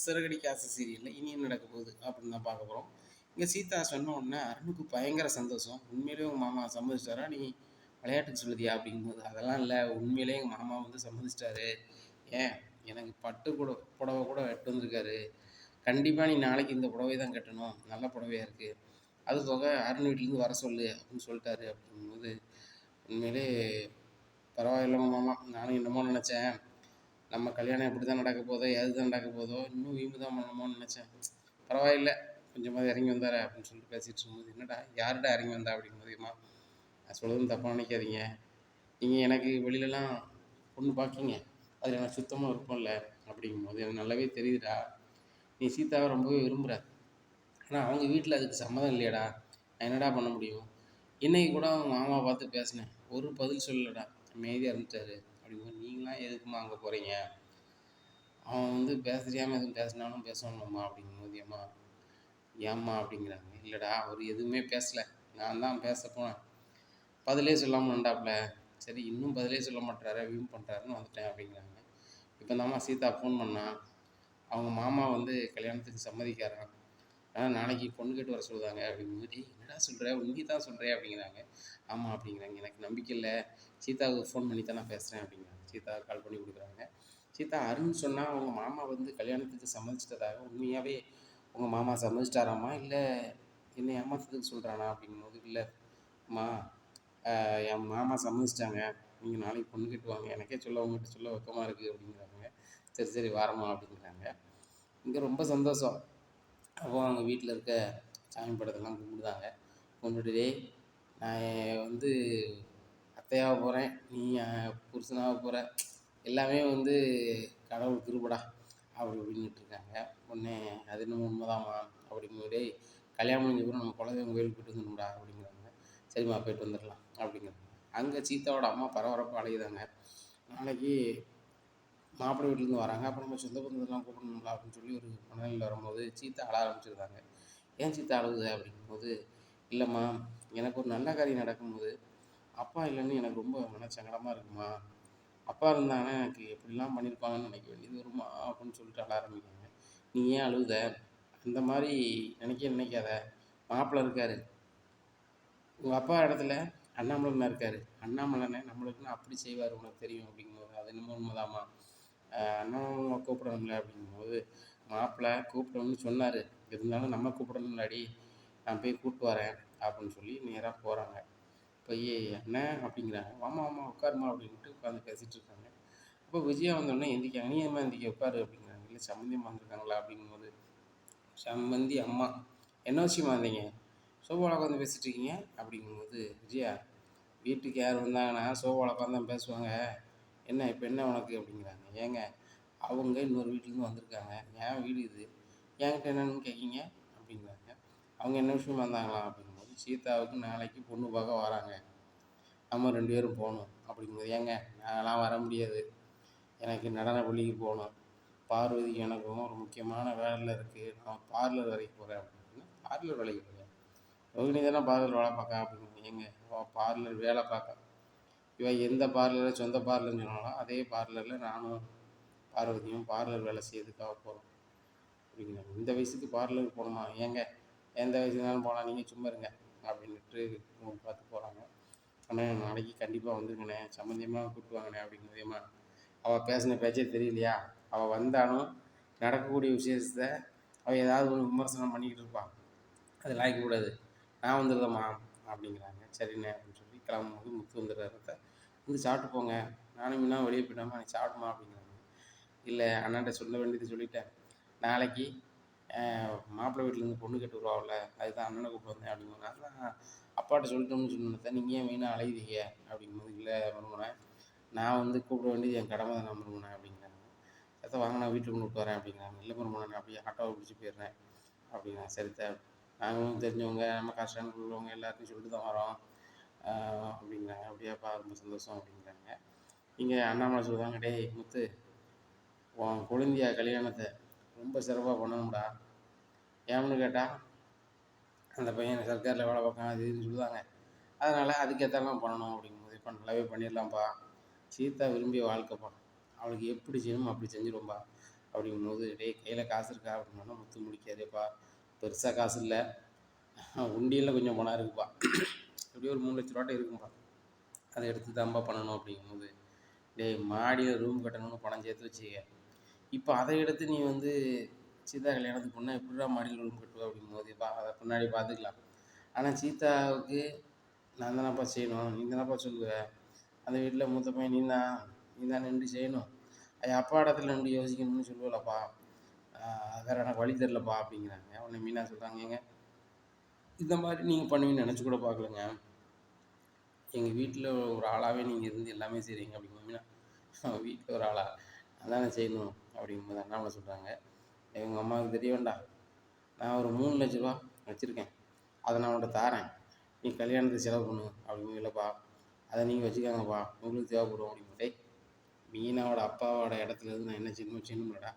சிறகடி காசு சீரியலில் இனி என்ன நடக்க போகுது அப்படின்னு தான் பார்க்க போகிறோம் இங்கே சீதா சொன்ன உடனே அருணுக்கு பயங்கர சந்தோஷம். உண்மையிலேயே உங்கள் மாமா சம்மதிச்சாரா நீ விளையாட்டுக்கு சொல்லுதியா அப்படிங்கும்போது அதெல்லாம் இல்லை. உண்மையிலேயே எங்கள் மாமா வந்து சம்மதிச்சிட்டாரு. ஏன்? எனக்கு பட்டு கூட புடவை கூட எட்டு வந்திருக்காரு. கண்டிப்பாக நீ நாளைக்கு இந்த புடவை தான் கட்டணும். நல்ல புடவையாக இருக்குது அது போக அருண் வீட்லேருந்து வர சொல்லு அப்படின்னு சொல்லிட்டாரு அப்படிங்கும்போது உண்மையிலே பரவாயில்லைங்க மாமா. நானும் என்னமோ நினச்சேன். நம்ம கல்யாணம் எப்படி தான் நடக்க போதோ எது தான் நடக்க போதோ இன்னும் வீம்பு தான் பண்ணணுமோன்னு நினச்சேன். பரவாயில்ல கொஞ்சமாக இறங்கி வந்தார் அப்படின்னு சொல்லிட்டு பேசிகிட்டு இருக்கும்போது என்னடா யாருடா இறங்கி வந்தா அப்படிங்கும்போதுமா நான் சொல்கிறதும் தப்பாக நினைக்காதீங்க. நீங்கள் எனக்கு வெளியிலலாம் பொண்ணு பார்க்கிங்க அதில் எனக்கு சுத்தமாக இருப்போம்ல அப்படிங்கும்போது எனக்கு நல்லாவே தெரியுதுடா. நீ சீதாவை ரொம்பவே விரும்புகிற ஆனால் அவங்க வீட்டில் அதுக்கு சம்மதம் இல்லையாடா. நான் என்னடா பண்ண முடியும்? இன்றைக்கி கூட அவங்க மாமா பார்த்து பேசினேன். ஒரு பதில் சொல்லலடா. அமைதியாக இருந்துட்டாரு. அப்படிங்கும்போது நீங்களாம் எதுக்குமா அங்கே போகிறீங்க அவன் வந்து பேச தெரியாமல் எதுவும் பேசினாலும் பேசணும்மா அப்படிங்கும்போது ஏம்மா ஏம்மா அப்படிங்கிறாங்க. இல்லைடா அவர் எதுவுமே பேசலை. நான் தான் பேச போனேன். பதிலே சொல்லாமல் வந்தாப்புல. சரி இன்னும் பதிலே சொல்ல மாட்டாரு வீம் பண்ணுறாருன்னு வந்துட்டேன் அப்படிங்கிறாங்க. இப்போ தாம்மா சீதா ஃபோன் பண்ணான் அவங்க மாமா வந்து கல்யாணத்துக்கு சம்மதிக்காரான். ஆனால் நாளைக்கு பொண்ணு கேட்டு வர சொல்லுவாங்க அப்படிங்கும்போது "டேய், என்னடா சொல்கிற உண்மை தான் சொல்கிறேன் அப்படிங்கிறாங்க. ஆமாம் அப்படிங்கிறாங்க. எனக்கு நம்பிக்கை இல்லை. சீதாவுக்கு ஃபோன் பண்ணி தான் நான் பேசுகிறேன் அப்படிங்கிறாங்க. சீதா கால் பண்ணி கொடுக்குறாங்க. சீதா அருண் சொன்னால் அவங்க மாமா வந்து கல்யாணத்துக்கு சம்மதிச்சிட்டதாக உண்மையாகவே உங்கள் மாமா சம்மதிச்சிட்டாராம்மா? இல்லை என்னை ஏமாத்துறதுக்கு சொல்கிறானா அப்படிங்கும்போது இல்லை அம்மா என் மாமா சம்மதிச்சிட்டாங்க. நீங்கள் நாளைக்கு பொண்ணு கட்டுவாங்க. எனக்கே சொல்ல உங்ககிட்ட சொல்ல வெக்கமாக இருக்குது அப்படிங்கிறாங்க. சரி சரி வாரம்மா அப்படிங்கிறாங்க. இங்கே ரொம்ப சந்தோஷம். அப்போ அவங்க வீட்டில் இருக்க சாமி படத்தெல்லாம் கும்பிடுதாங்க. கும்பிட்டுட்டு நான் வந்து அத்தையாக போகிறேன் நீ புருஷனாக போகிற எல்லாமே வந்து கடவுள் திருப்படா அப்படி இப்படின்னுட்டு இருக்காங்க. உடனே அது இன்னும் உண்மைதாம்மா அப்படிங்கும்போது கல்யாணம் முடிஞ்ச பிறகு நம்ம குலதெய்வம் கோயிலுக்கு போயிட்டு வந்துடா அப்படிங்கிறாங்க. சரிம்மா போயிட்டு வந்துடலாம் அப்படிங்கிறாங்க. அங்கே சீத்தாவோட அம்மா பரபரப்பாக அழையுதாங்க நாளைக்கு மாப்பிள்ளை வீட்டிலேருந்து வராங்க. அப்போ நம்ம சொந்த பந்தத்தெல்லாம் கூப்பிடணும்ல அப்படின்னு சொல்லி ஒரு மனநிலையில் வரும்போது சீத்தா அழ ஆரம்பிச்சிருந்தாங்க. ஏன் சீத்தா அழுகுது? அப்படிங்கும்போது இல்லைம்மா எனக்கு ஒரு நல்ல காரியம் நடக்கும்போது அப்பா இல்லைன்னு எனக்கு ரொம்ப மனசங்கடமாக இருக்குமா? அப்பா இருந்தாங்கன்னா எனக்கு எப்படிலாம் பண்ணியிருப்பாங்கன்னு நினைக்க வேண்டியது வருமா? அப்படின்னு சொல்லிட்டு அழ ஆரம்பிக்கிறாங்க. நீ ஏன் அழுகுத அந்த மாதிரி நினைக்க நினைக்காத. மாப்பிள்ளை இருக்காரு. உங்கள் அப்பா இடத்துல அண்ணாமலைண்ணா இருக்காரு. அண்ணாமலனை நம்மளுக்குன்னு அப்படி செய்வார் உனக்கு தெரியும் அப்படிங்கும்போது. அது என்னமோ உண்மைதாம்மா. ஆஹ் அண்ணாமலை கூப்பிடணும்ல அப்படிங்கும்போது மாப்பிள்ளை கூப்பிடணும்னு சொன்னார். இருந்தாலும் நம்ம கூப்பிடணும்லாடி. நான் போய் கூப்பிட்டு வரேன் அப்படின்னு சொல்லி நேராக போகிறாங்க பையே என்ன அப்படிங்கிறாங்க. வாமா வாமா உட்காருமா அப்படின்ட்டு உட்காந்து பேசிகிட்டு இருக்காங்க. அப்போ விஜயா வந்தோடனே எந்திரிக்காங்க நீ அம்மா எந்திரிக்க உட்காரு அப்படிங்கிறாங்க. இல்லை சம்மந்தியமாக வந்திருக்காங்களா அப்படிங்கும்போது சம்மந்தி அம்மா என்ன விஷயமா வந்தீங்க? சோபாவில் உட்காந்து பேசிகிட்டு இருக்கீங்க அப்படிங்கும்போது விஜயா வீட்டுக்கு யார் வந்தாங்கன்னா சோபாவில் உட்காந்து தான் பேசுவாங்க. என்ன இப்போ என்ன உனக்கு அப்படிங்கிறாங்க. ஏங்க அவங்க இன்னொரு வீட்டிலேருந்து வந்திருக்காங்க. என் வீடு இது? என்கிட்ட என்னன்னு கேட்கீங்க அப்படிங்கிறாங்க. அவங்க என்ன விஷயமா இருந்தாங்களா அப்படின்னு சீதாவுக்கு நாளைக்கு பொண்ணு பார்க்க வராங்க. நம்ம ரெண்டு பேரும் போகணும். அப்படிங்கும்போது ஏங்க? நான்லாம் வர முடியாது. எனக்கு நடன பள்ளிக்கு போகணும். பார்வதி எனக்கும் ஒரு முக்கியமான வேலை இருக்குது நான் பார்லர் வேலைக்கு போகிறேன் அப்படின்னு. பார்லர் வேலைக்கு போகிறேன் ரோகிணி தானே பார்லர் வேலை பார்க்க அப்படின்னு ஏங்க? பார்லர் வேலை பார்க்க. இவன் எந்த பார்லரில் சொந்த பார்லர்னு சொன்னாலும் அதே பார்லரில் நானும் பார்வதியும் பார்லர் வேலை செய்யறதுக்காக போகிறோம் அப்படிங்களா இந்த வயசுக்கு பார்லருக்கு போகணுமா? ஏங்க? எந்த வயசுனாலும் போகலாம். நீங்கள் சும்மா இருங்க. அப்படின்ட்டு பார்த்து போகிறாங்க ஆனால் நாளைக்கு கண்டிப்பாக வந்துருங்கண்ணே. சம்மந்தியமாக கூப்பிட்டு வாங்கண்ணே அப்படிங்கிறதேம்மா அவள் பேசின பேச்சே தெரியலையா? அவள் வந்தாலும் நடக்கக்கூடிய விஷயத்த அவள் ஏதாவது ஒரு விமர்சனம் பண்ணிக்கிட்டு இருப்பாள் அது லாய்க்கக்கூடாது நான் வந்துடுதம்மா அப்படிங்கிறாங்க. சரிண்ணே அப்படின்னு சொல்லி கிளம்பும்போது முத்து வந்துடுறாரு. வந்து சாப்பிட்டு போங்க. நானும் இன்னும் வெளியே போயிட்டாமா நீ சாப்பிடுமா அப்படிங்கிறாங்க. இல்லை அண்ணாட்ட சொல்ல வேண்டியது சொல்லிட்டேன். நாளைக்கு மாப்பிள்ளை வீட்டிலேருந்து பொண்ணு கேட்டு வருவாள்ல அதுதான் அண்ணனை கூப்பிட்டு வந்தேன் அப்படிங்கிறாங்க அதான் அப்பாட்ட சொல்லிட்டோம்னு சொன்னதை நீங்கள் ஏன் வீணாக அலையுதீங்க அப்படிங்கும்போது இல்லை மருமனேன் நான் வந்து கூப்பிட வேண்டியது என் கடமை தான் மருமனேன் அப்படிங்கிறாங்க. அதை வாங்க நான் வீட்டுக்கு கொண்டு விட்டு வரேன் அப்படிங்கிறாங்க. இல்லை மருமனே நான் அப்படியே ஆட்டோவை பிடிச்சி போயிடுறேன் அப்படிங்கிறாங்க. சரித்தா நாங்களும் தெரிஞ்சவங்க நம்ம கஷ்டம் உள்ளவங்க எல்லாத்தையும் சொல்லிட்டு தான் வரோம் ஆஹ் அப்படிங்கிறாங்க. அப்படியாப்பா ரொம்ப சந்தோஷம் அப்படிங்கிறாங்க. இங்கே அண்ணாமலை சொல்லுவாங்க டேய் முத்து உன் கொழுந்தியா கல்யாணத்தை ரொம்ப சிறப்பாக பண்ணணும்டா. ஏன்னு கேட்டால் அந்த பையன் சர்க்காரில் வேலை பார்க்கான் அது இதுன்னு சொல்லுவாங்க. அதனால் அதுக்கேற்றலாம் பண்ணணும் அப்படிங்கும்போது இப்போ நல்லாவே பண்ணிடலாம்ப்பா. சீதா விரும்பிய வாழ்க்கைப்பா அவளுக்கு எப்படி செய்யணுமோ அப்படி செஞ்சிடும்பா அப்படிங்கும்போது டேய் கையில் காசு இருக்கா? அப்படின்னா முத்து முடிக்காதேப்பா. பெருசாக காசு இல்லை. உண்டியில் கொஞ்சம் பணம் இருக்குப்பா. எப்படியும் ஒரு மூணு லட்ச ரூபாட்ட இருக்கும்பா. அதை எடுத்து தான்ப்பா பண்ணணும் அப்படிங்கும்போது டேய் மாடியில் ரூம் கட்டணும்னு பணம் சேர்த்து வச்சுக்க. இப்போ அதை எடுத்து நீ வந்து சீதா கல்யாணத்துக்கு பொண்ணா எப்படிடா மாடியில் ரூம் கட்டுவ அப்படிங்கும்போது பா அதை பின்னாடி பார்த்துக்கலாம். ஆனால் சீதாவுக்கு நான் தானப்பா செய்யணும் நீ தானப்பா சொல்லுவ? அந்த வீட்டில் மூத்த பையன் நீ தான் நீ தான் நின்று செய்யணும். அது அப்பா இடத்துல நின்று யோசிக்கணும்னு சொல்லுவலப்பா. வேற எனக்கு வழி தெரிலப்பா அப்படிங்கிறாங்க. உடனே மீனா சொல்கிறாங்க ஏங்க இந்த மாதிரி நீங்கள் பண்ணுவீங்கன்னு நினச்சி கூட பார்க்கலங்க. எங்கள் வீட்டில் ஒரு ஆளாகவே நீங்கள் இருந்து எல்லாமே செய்கிறீங்க அப்படிங்க மீனா. வீட்டில் ஒரு ஆளாக அதானே செய்யணும். அப்படிங்கும்போது அண்ணாமலை சொல்கிறாங்க எங்கள் அம்மாவுக்கு தெரிய வேண்டாம் நான் ஒரு மூணு லட்ச ரூபா வச்சுருக்கேன். அதை நான் உன்கிட்ட தாரேன். நீ கல்யாணத்துக்கு செலவு பண்ணு அப்படின்னு இல்லைப்பா. அதை நீங்கள் வச்சுக்கோங்கப்பா. உங்களுக்கு தேவைப்படும் அப்படின்னு. மீனாவோட அப்பாவோட இடத்துல இருந்து நான் என்ன செய்யணும் செய்யணும்லடா.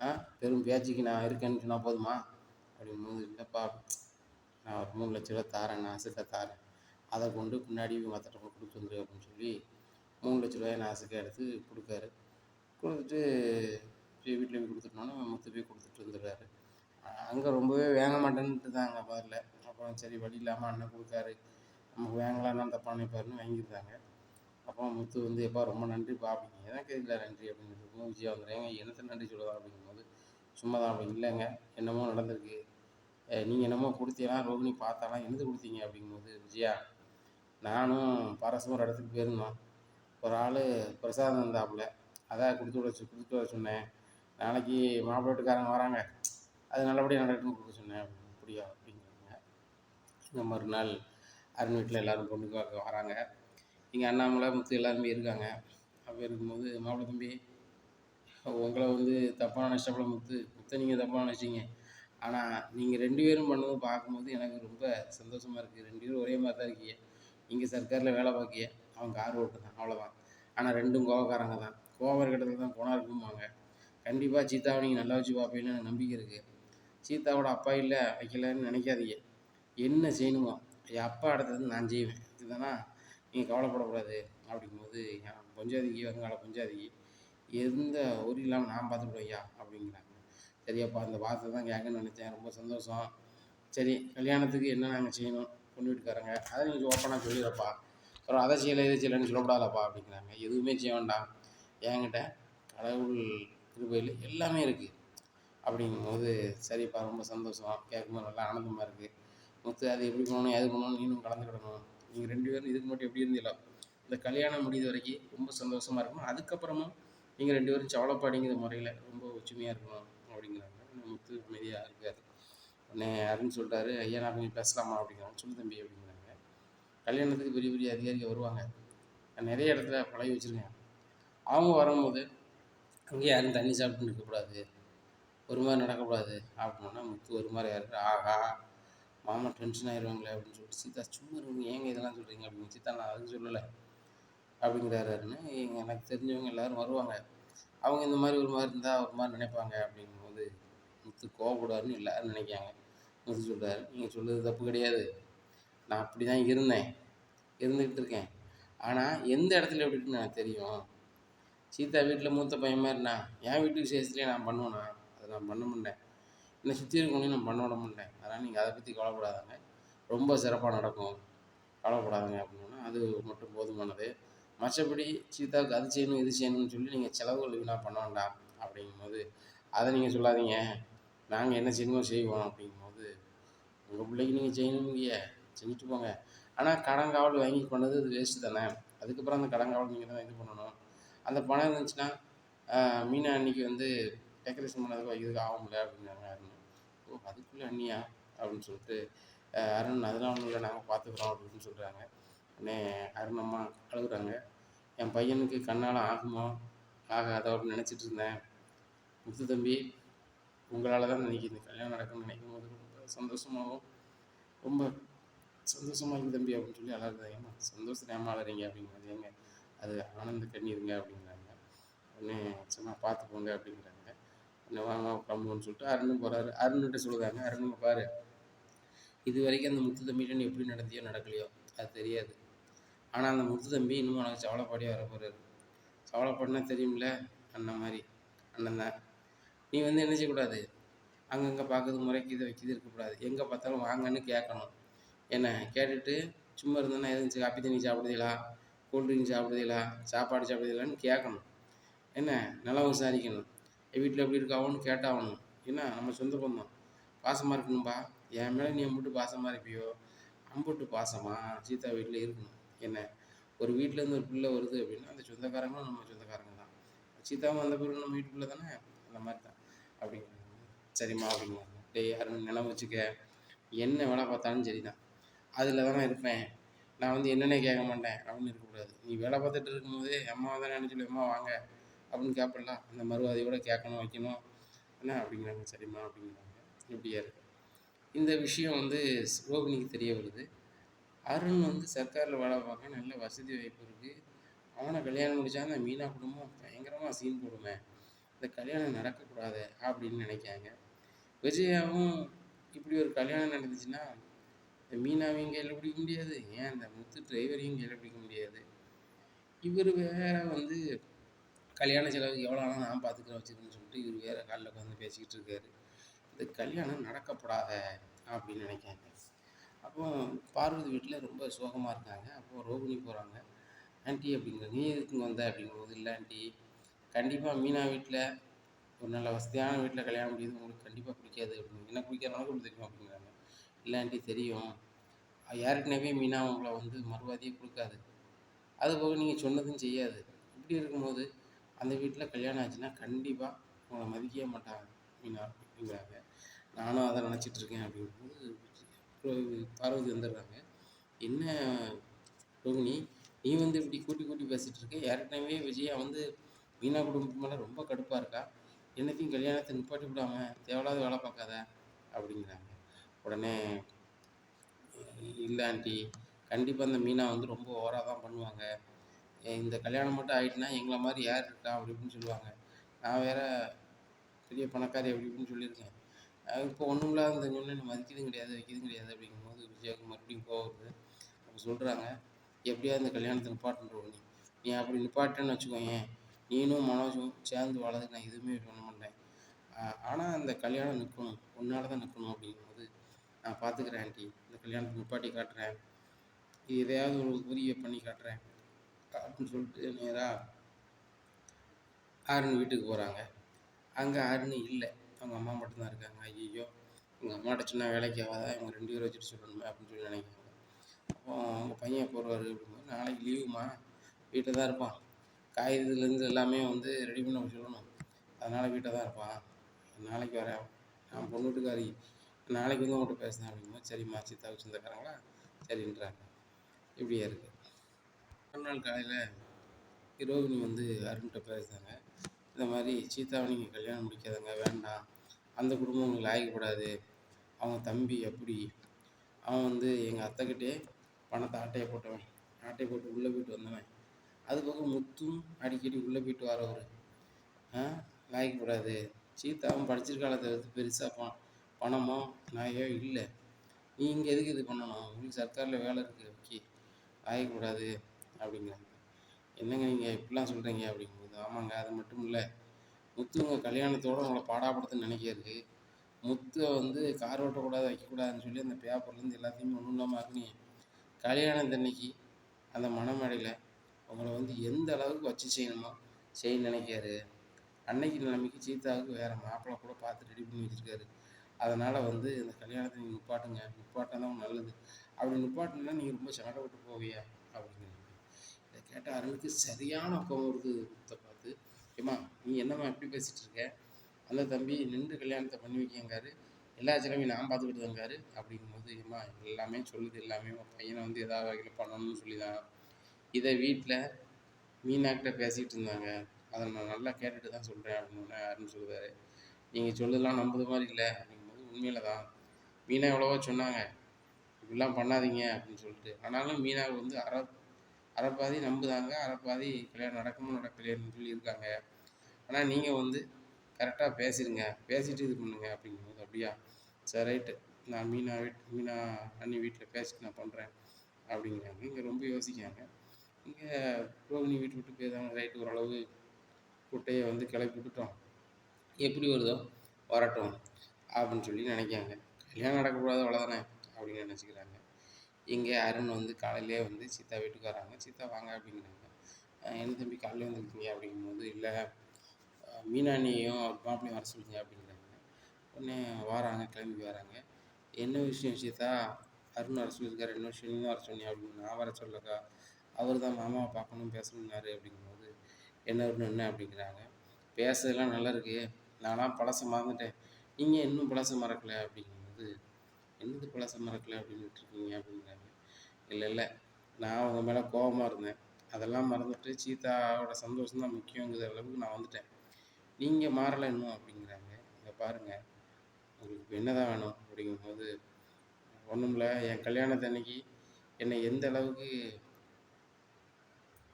ஆ பெரும் பேச்சுக்கு நான் இருக்கேன்னு சொன்னால் போதுமா? அப்படிங்கும்போது இல்லைப்பா. நான் ஒரு மூணு லட்ச ரூபா தாரேன். நான் அசட்டை தாரேன். அதை கொண்டு பின்னாடி மற்ற கொடுத்து வந்துரு அப்படின்னு சொல்லி மூணு லட்ச ரூபாயை நான் அசக்கை எடுத்து கொடுக்காரு. கொடுத்துட்டு போய் வீட்டில் போய் கொடுத்துட்டோன்னா முத்து போய் கொடுத்துட்டு வந்துடுறாரு அங்கே ரொம்பவே வாங்க மாட்டேன்ட்டு அங்கே பதில் அப்புறம் சரி வழி இல்லாமல் அண்ணன் கொடுத்தாரு. நமக்கு வேங்கலாம் தப்பாக நினைப்பாருன்னு வாங்கியிருந்தாங்க அப்போ முத்து வந்து எப்பா ரொம்ப நன்றிப்பா அப்படிங்க. எனக்கு இல்லை நன்றி அப்படின்னு இருக்கும் விஜயா வந்துடுறேங்க. என்னத்தை நன்றி சொல்லுவா அப்படிங்கும்போது சும்மா தான் அப்படி இல்லைங்க. என்னமோ நடந்திருக்கு. நீங்கள் என்னமோ கொடுத்தீங்கன்னா ரோகிணி பார்த்தாலாம் என்னது கொடுத்தீங்க? அப்படிங்கும்போது விஜயா நானும் பரசும் ஒரு இடத்துக்கு போயிருந்தோம். ஒரு ஆள் பிரசாதம் இருந்தாப்புல அதான் கொடுத்து விட கொடுத்து விட சொன்னேன். நாளைக்கு மாப்பிள்ளை வீட்டுக்காரங்க வராங்க. அது நல்லபடியாக நடக்கணும்னு கொடுக்க சொன்னேன். அப்படின்னு அப்படியா? அப்படிங்கிறாங்க. இந்த மறுநாள் அருண் வீட்டில் எல்லோரும் பொண்ணுக்கு பார்க்க வராங்க. இங்கே அண்ணாமலை முத்து எல்லாருமே இருக்காங்க. அப்போ இருக்கும்போது மாப்பிள்ளை தம்பி உங்களை வந்து தப்பாக நினச்சப்பல முத்து. முத்தை நீங்கள் தப்பாக நினச்சிங்க. ஆனால் நீங்கள் ரெண்டு பேரும் பண்ணதும் பார்க்கும்போது எனக்கு ரொம்ப சந்தோஷமாக இருக்குது ரெண்டு பேரும் ஒரே மாதிரி தான் இருக்கீங்க. இங்கே சர்க்காரில் வேலை பார்க்கிய அவன் கார் ஓட்டு தான் அவ்வளோதான் ஆனால் ரெண்டும் கோவக்காரங்க தான். கோவம் இருக்கிறதுல தான் குணம் இருக்கும்பாங்க. கண்டிப்பாக சீதாவை நீங்கள் நல்லா வச்சு பார்ப்பீங்கன்னு எனக்கு நம்பிக்கை இருக்குது சீதாவோட அப்பா இல்லை வைக்கலன்னு நினைக்காதீங்க. என்ன செய்யணுமோ என் அப்பா அடுத்தது நான் செய்வேன். இதுதானா? நீங்கள் கவலைப்படக்கூடாது. அப்படிங்கும்போது என் பொஞ்சாதிக்கு வருங்கால பொஞ்சாதிக்கு எந்த ஒரு இல்லாமல் நான் பார்த்துக்கிடுவேன் ஐயா அப்படிங்கிறாங்க. சரியாப்பா அந்த வார்த்தை தான் கேட்கணும்னு நினச்சேன். ரொம்ப சந்தோஷம். சரி கல்யாணத்துக்கு என்ன நாங்கள் செய்யணும்? பொண்ணு வீட்டுக்காரங்க. அதை நீங்கள் ஓப்பனாக சொல்லிடுறப்பா. அப்புறம் அதை செய்யலை இதை செய்யலைன்னு சொல்லப்படாதப்பா அப்படிங்கிறாங்க. எதுவுமே செய்ய வேண்டாம். என்கிட்ட கடவுள் கிருபையில் எல்லாமே இருக்குது அப்படிங்கும்போது சரிப்பா ரொம்ப சந்தோஷம். கேட்கும்போது நல்லா ஆனந்தமாக இருக்குது முத்து அது எப்படி பண்ணணும் எது பண்ணணும் நீனும் கலந்துக்கிடணும் நீங்கள் ரெண்டு பேரும் இதுக்கு மட்டும் எப்படி இருந்தீங்களோ இந்த கல்யாணம் முடிந்த வரைக்கும் ரொம்ப சந்தோஷமாக இருக்கணும். அதுக்கப்புறமும் நீங்கள் ரெண்டு பேரும் சவளப்பாடிங்கிற முறையில் ரொம்ப ஒற்றுமையாக இருக்கணும் அப்படிங்கிறாங்க. முத்து அமைதியாக இருக்கார். உடனே அருண் சொல்கிறாரு ஐயா நான் கொஞ்சம் பேசலாமா? அப்படிங்கிறாங்க. சொல்லு தம்பி அப்படிங்கிறாங்க. கல்யாணத்துக்கு பெரிய பெரிய அதிகாரிகள் வருவாங்க. நான் நிறைய இடத்துல பழகி வச்சுருக்கேன். அவங்க வரும்போது அங்கேயே யாரும் தண்ணி சாப்பிட்டு இருக்கக்கூடாது ஒரு மாதிரி நடக்கக்கூடாது. அப்படின்னா முத்து ஒரு மாதிரி யாரு ஆஹா மாமா டென்ஷன் ஆயிடுவாங்களே அப்படின்னு சொல்லிட்டு சீதா சும்மா இருங்க ஏங்க இதெல்லாம் சொல்கிறீங்க அப்படின்னு சீதா நான் அதுவும் சொல்லலை. அப்படிங்கிறாருன்னு எங்கள் எனக்கு தெரிஞ்சவங்க எல்லாரும் வருவாங்க. அவங்க இந்த மாதிரி ஒரு மாதிரி இருந்தால் ஒரு மாதிரி நினைப்பாங்க அப்படிங்கும்போது முத்து கோவப்படுவார்னு எல்லோரும் நினைக்காங்க முத்து சொல்கிறாரு நீங்கள் சொல்கிறது தப்பு கிடையாது. நான் அப்படி தான் இருந்தேன். இருந்துக்கிட்டு இருக்கேன். ஆனால் எந்த இடத்துல எப்படி எனக்கு தெரியும். சீதா வீட்டில் மூத்த பையன் மாதிரிண்ணா என் வீட்டு விசேஷத்துலேயே நான் பண்ணுவேண்ணா அதை நான் பண்ண முடியேன் என்னை சுற்றி இருக்கவங்களையும் நான் பண்ண விட முடியேன் அதனால் நீங்கள் அதை பற்றி கவலைப்படாதாங்க. ரொம்ப சிறப்பாக நடக்கும். கவலைப்படாதங்க அப்படின்னா. அது மட்டும் போதுமானது. மற்றபடி சீதாவுக்கு அது செய்யணும் இது செய்யணும்னு சொல்லி நீங்கள் செலவுகள் வீணாக பண்ண வேண்டாம் அப்படிங்கும்போது அதை நீங்கள் சொல்லாதீங்க. நாங்கள் என்ன செய்யணுமோ செய்வோம் அப்படிங்கும்போது உங்கள் பிள்ளைக்கு நீங்கள் செய்யணுங்க செஞ்சுட்டு போங்க. ஆனால் கடன் காவல் வாங்கி பண்ணது அது வேஸ்ட்டு தானே. அதுக்கப்புறம் அந்த கடன் காவல் நீங்கள் தான் இது பண்ணணும். அந்த பணம் இருந்துச்சுன்னா மீனா அன்னைக்கு வந்து டெக்கரேஷன் பண்ணதுக்கு வைக்கிறதுக்கு ஆகும்ல அப்படின்னாங்க அருண். ஓ அதுக்குள்ளே அண்ணியா? அப்படின்னு சொல்லிட்டு அருண் அதெல்லாம் ஒன்றும் இல்லை நாங்கள் பார்த்துக்குறோம் அப்படின்னு சொல்கிறாங்க உடனே அருண் அம்மா அழுகுறாங்க என் பையனுக்கு கண்ணால் ஆகுமோ? ஆகாதோ? அப்படின்னு நினச்சிட்டு இருந்தேன். முத்து தம்பி உங்களால் தான் இன்னைக்கு இந்த கல்யாணம் நடக்கும்னு நினைக்கும் போது ரொம்ப சந்தோஷமாகவும் ரொம்ப சந்தோஷமாக இருக்கு தம்பி அப்படின்னு சொல்லி அழகுது ஏமா சந்தோஷத்தை ஏமா அழறீங்க அப்படிங்கிறது எங்கள் அது ஆனந்த கண்ணீருங்க அப்படிங்கிறாங்க. உடனே சும்மா பார்த்து போங்க அப்படிங்கிறாங்க. உடனே வாங்க கிளம்புவோன்னு சொல்லிட்டு அருணும் போகிறாரு அருண்கிட்ட சொல்லுதாங்க அருணும் பாரு. இது வரைக்கும் அந்த முத்து தம்பிகிட்ட நீ எப்படி நடந்தியோ நடக்கலையோ அது தெரியாது. ஆனால் அந்த முத்து தம்பி இன்னும் உனக்கு சவளப்பாடியாக வர போகிறாரு சவளப்பாடினா தெரியும்ல அண்ணன் மாதிரி. அண்ணன் தான். நீ வந்து என்ன செய்யக்கூடாது? அங்கங்கே பார்க்குறது முறைக்குது வைக்கிது இருக்கக்கூடாது. எங்கே பார்த்தாலும் வாங்கன்னு கேட்கணும். என்ன கேட்டுட்டு சும்மா இருந்தோன்னா எதுவும் காப்பி தண்ணி சாப்பிடுதீங்களா? கூல்ட்ரிங்க் சாப்பிடுதீங்களா சாப்பாடு சாப்பிடுதீங்களான்னு கேட்கணும். என்ன? நல்லா விசாரிக்கணும். என் வீட்டில் எப்படி இருக்காவோன்னு கேட்டாகணும். என்ன? நம்ம சொந்த பந்தம் பாசமாக இருக்கணும்பா. என் மேலே நீ அம்புட்டு பாசமாக இருப்பியோ? அம்புட்டு பாசமாக சீதா வீட்டில் இருக்கணும். என்ன? ஒரு வீட்டிலேருந்து ஒரு பிள்ளை வருது அப்படின்னா அந்த சொந்தக்காரங்களும் நம்ம சொந்தக்காரங்க தான். சீதாவும் வந்த பிறகு நம்ம வீட்டுக்குள்ளே தானே? அந்த மாதிரி தான். அப்படிங்கிறாங்க. சரிம்மா அப்படிங்கிறாங்க. டேய் யாரும் நிலம் வச்சுக்க. என்ன வேலை பார்த்தாலும் சரி தான் அதில் தான் நான் இருப்பேன். நான் வந்து என்னென்ன கேட்க மாட்டேன். அப்படின்னு இருக்கக்கூடாது. நீ வேலை பார்த்துட்டு இருக்கும்போதே அம்மா தான் நினச்சி அம்மா வாங்க அப்படின்னு கேட்பலாம் அந்த மறுவாதியோட கேட்கணும் வைக்கணும். என்ன அப்படிங்கிறாங்க. சரிம்மா அப்படிங்கிறாங்க. இப்படியா இருக்கு. இந்த விஷயம் வந்து ரோகிணிக்கு தெரிய வருது. அருண் வந்து சர்க்காரில் வேலை பார்க்க நல்ல வசதி வாய்ப்பு இருக்குது அவனை கல்யாணம் முடித்தா அந்த மீனா குடும்பம் பயங்கரமாக சீன் போடுவேன் இந்த கல்யாணம் நடக்கக்கூடாது அப்படின்னு நினைக்காங்க விஜயாவும் இப்படி ஒரு கல்யாணம் நடந்துச்சுன்னா இந்த மீனாவையும் கையில் பிடிக்க முடியாது? ஏன் இந்த முத்து டிரைவரையும் கையில் பிடிக்க முடியாது? இவர் வேற வந்து கல்யாண செலவுக்கு எவ்வளோ ஆனால் நான் பார்த்துக்கிற வச்சுக்கிறேன்னு சொல்லிட்டு இவர் வேறு காலில் உட்காந்து பேசிக்கிட்டு இருக்காரு. இந்த கல்யாணம் நடக்கப்படாத அப்படின்னு நினைக்காங்க அப்போ பார்வதி வீட்டில் ரொம்ப சோகமாக இருக்காங்க. அப்போது ரோகிணி போகிறாங்க ஆண்டி அப்படிங்கிறாங்க நீ எதுக்குங்க வந்த? அப்படிங்கும்போது இல்லை ஆண்டி கண்டிப்பாக மீனா வீட்டில் ஒரு நல்ல வசதியான வீட்டில் கல்யாணம் முடியுது. உங்களுக்கு கண்டிப்பாக பிடிக்காது. அப்படின்னு என்ன பிடிக்காதவங்களுக்கு எப்படி தெரியும் அப்படிங்க இல்லாண்டி தெரியும். யாருக்குனவே மீனா உங்களை வந்து மறுவாதியே கொடுக்காது. அது போக நீங்கள் சொன்னதும் செய்யாது. இப்படி இருக்கும்போது அந்த வீட்டில் கல்யாணம் ஆச்சுன்னா கண்டிப்பாக உங்களை மதிக்கவே மாட்டாங்க மீனா அப்படிங்கிறாங்க நானும் அதை நினச்சிட்ருக்கேன் அப்படிங்கும்போது பார்வதி வந்துடுறாங்க. என்ன ரோகிணி நீ வந்து இப்படி கூட்டி கூட்டி பேசிகிட்டு இருக்க? ஏற்கனவே விஜயா வந்து மீனா குடும்பத்து மேலே ரொம்ப கடுப்பாக இருக்கா? என்னத்தையும் கல்யாணத்தை நிப்பாட்டி விடாமல் தேவையில்லாத வேலை பார்க்காத அப்படிங்கிறாங்க. உடனே இல்லை ஆண்டி கண்டிப்பாக அந்த மீனா வந்து ரொம்ப ஓவராக தான் பண்ணுவாங்க. இந்த கல்யாணம் மட்டும் ஆகிட்டுனா எங்களை மாதிரி யார் இருக்கா? அப்படி இப்படின்னு சொல்லுவாங்க. நான் வேற பெரிய பணக்காரி அப்படி இப்படின்னு சொல்லியிருக்கேன். இப்போ ஒன்றும் இல்லாத இந்த சொன்ன மதிக்கிறதும் கிடையாது வைக்கிறதும் கிடையாது அப்படிங்கும்போது விஜயாவுக்கு மறுபடியும் போகுது அப்போ சொல்கிறாங்க எப்படியா இந்த கல்யாணத்தை நிப்பாட்டுன்றோம் நீ நீ அப்படி நிப்பாட்டேன்னு வச்சுக்கோங்க நீனும் மனோஜும் சேர்ந்து வாழறதுக்கு நான் எதுவுமே பண்ண மாட்டேன். ஆனால் அந்த கல்யாணம் நிற்கணும் உன்னால தான் நிற்கணும் அப்படிங்கும்போது நான் பார்த்துக்கிறேன் ஆண்டி. இந்த கல்யாணத்தை நிப்பாட்டி காட்டுறேன். எதையாவது ஒரு உதவியை பண்ணி காட்டுறேன். அப்படின்னு சொல்லிட்டு நேராக ஆரணி வீட்டுக்கு போகிறாங்க அங்கே ஆரணி இல்லை. அவங்க அம்மா மட்டும்தான் இருக்காங்க. ஐயோ எங்கள் அம்மாட்ட சின்ன வேலைக்கு ஆகாதா? இவங்க ரெண்டு பேரும் வச்சுட்டு சொல்லணுமே அப்படின்னு சொல்லி நினைக்கிறாங்க. அப்போ அவங்க பையன் போடுவார் அப்படிங்கும்போது நாளைக்கு லீவுமா வீட்டில் தான் இருப்பான் காய்கறிலேருந்து எல்லாமே வந்து ரெடி பண்ண சொல்லணும் அதனால் வீட்டில் தான் இருப்பான். நாளைக்கு வரேன். நான் பொண்ணு வீட்டுக்காரி. நாளைக்கு வந்து உங்கள்கிட்ட பேசுகிறேன் அப்படிங்கும்போது சரிம்மா சித்தாவுக்கு சொந்தக்காரங்களா சரின்றாங்க. இப்படியே இருக்குது மறுநாள் காலையில் ரோகிணி வந்து அருண்கிட்ட பேசுனாங்க. இந்த மாதிரி சீதாவை நீங்கள் கல்யாணம் முடிக்காதங்க வேண்டாம். அந்த குடும்பம் உங்களுக்கு லாயக்கப்படாது அவங்க தம்பி அப்படி. அவன் வந்து எங்கள் அத்தைக்கிட்டே பணத்தை ஆட்டையை போட்டவன். ஆட்டையை போட்டு உள்ளே போயிட்டு வந்தவன். அதுக்கப்புறம் முத்தும் அடிக்கடி உள்ளே போயிட்டு வரவர் ஆ? லாயக்கப்படாது சீதாவும் படிச்சிருக்காலத்தை வந்து பெருசாக ப பணமோ நகையோ இல்லை. நீ இங்கே எதுக்கு இது பண்ணணும்? உங்களுக்கு சர்க்காரில் வேலை இருக்குது ஓகே. ஆகக்கூடாது அப்படிங்கிறாங்க. என்னங்க நீங்கள் இப்படிலாம் சொல்கிறீங்க அப்படிங்கும்போது ஆமாங்க அது மட்டும் இல்லை. முத்து உங்கள் கல்யாணத்தோடு உங்களை பாடாப்படுத்துன்னு நினைக்கிறது. முத்தை வந்து கார் ஓட்டக்கூடாது வைக்கக்கூடாதுன்னு சொல்லி அந்த பேப்பர்லேருந்து எல்லாத்தையுமே ஒன்றும் இல்லாமல் ஆக்குனீங்க கல்யாணத்தன்னைக்கு அந்த மணமேடையில் உங்களை வந்து எந்த அளவுக்கு வச்சு செய்யணுமோ செய்ய நினைக்காரு அன்னைக்கு நிலைமைக்கு சீதாவுக்கு வேறு மாப்பிள்ளை கூட பார்த்து ரெடி பண்ணி வச்சுருக்காரு. அதனால் வந்து இந்த கல்யாணத்தை நீங்கள் நிப்பாட்டுங்க. நிப்பாட்டினா நல்லது. அப்படி நிப்பாட்டினா நீங்கள் ரொம்ப சங்கடப்பட்டு போவியா? அப்படின்னு கேட்ட அருணுக்கு சரியான கோபம் வருது பார்த்து. ஏம்மா நீ என்னம்மா எப்படி பேசிகிட்டு இருக்க? அந்த தம்பி நின்று கல்யாணத்தை பண்ணி வைக்கங்காரு. எல்லா செலவையும் நான் பார்த்துக்கிட்டு தங்காரு அப்படிங்கும்போது ஏம்மா எல்லாமே சொல்லுது. எல்லாமே பையனை வந்து ஏதாவது வகையில் பண்ணணும்னு சொல்லி தான் இதை வீட்டில் மீனாக்கிட்ட பேசிகிட்டு இருந்தாங்க. அதை நான் நல்லா கேட்டுட்டு தான் சொல்கிறேன் அப்படின்னு அருண் சொல்லுவார். நீங்கள் சொல்லலாம் நம்புது மாதிரி இல்லை. உண்மையில் தான் மீனா எவ்வளவோ சொன்னாங்க. இப்படிலாம் பண்ணாதீங்க அப்படின்னு சொல்லிட்டு. ஆனாலும் மீனா வந்து அற அரைப்பாதி நம்புதாங்க. அரைப்பாதி கல்யாணம் நடக்கணும் நடக்கலையான்னு சொல்லியிருக்காங்க. ஆனால் நீங்கள் வந்து கரெக்டாக பேசிடுங்க பேசிட்டு இது பண்ணுங்க அப்படிங்கும்போது அப்படியா? சரி ரைட்டு. நான் மீனா வீட் மீனா அண்ணி வீட்டில் பேசிட்டு நான் பண்ணுறேன் அப்படிங்கிறாங்க. இங்கே ரொம்ப யோசிக்காங்க இங்கே ரோகிணி வீட்டு விட்டு போயிருந்தாங்க ரைட்டு ஓரளவு குட்டையை வந்து கிளப்பி விட்டுட்டோம். எப்படி வருதோ வரட்டும். அப்படின்னு சொல்லி நினைக்காங்க கல்யாணம் நடக்கக்கூடாது அவ்வளோதானே அப்படின்னு நினச்சிக்கிறாங்க. இங்கே அருண் வந்து காலையிலே வந்து சித்தா வீட்டுக்கு வராங்க. சித்தா வாங்க அப்படிங்கிறாங்க. அஹ் என்ன தம்பி காலையில் வந்துருக்கீங்க? அப்படிங்கும்போது இல்லை மீனாணியையும் மாப்பிளையும் வர சொல்லுங்க அப்படிங்கிறாங்க. உடனே வராங்க கிளம்பி வராங்க. என்ன விஷயம் சீதா? அருண் வர சொல்லியிருக்காரு. என்ன விஷயம்? நீங்கள் வர சொன்னீங்க அப்படின்னு நான் வர சொல்லக்கா. அவர் தான் மாமாவை பார்க்கணும் பேசணுன்னாரு அப்படிங்கும்போது என்ன அருண் என்ன? அப்படிங்கிறாங்க. பேசுறதெல்லாம் நல்லா இருக்கு. நானாக பழசை மறந்துட்டேன். நீங்கள் இன்னும் பழசை மறக்கலை அப்படிங்கும்போது என்னது பழசை மறக்கலை அப்படின்னு இருக்கீங்க அப்படிங்கிறாங்க இல்லை இல்லை. நான் அவங்க மேலே கோபமாக இருந்தேன். அதெல்லாம் மறந்துட்டு சீதாவோட சந்தோஷம் தான் முக்கியங்கிற அளவுக்கு நான் வந்துட்டேன். நீங்கள் மாறலை இன்னும் அப்படிங்கிறாங்க. இங்கே பாருங்கள் உங்களுக்கு இப்போ என்ன தான் வேணும் அப்படிங்கும்போது ஒன்றும்ல என் கல்யாணத்து அன்னைக்கு என்னை எந்த அளவுக்கு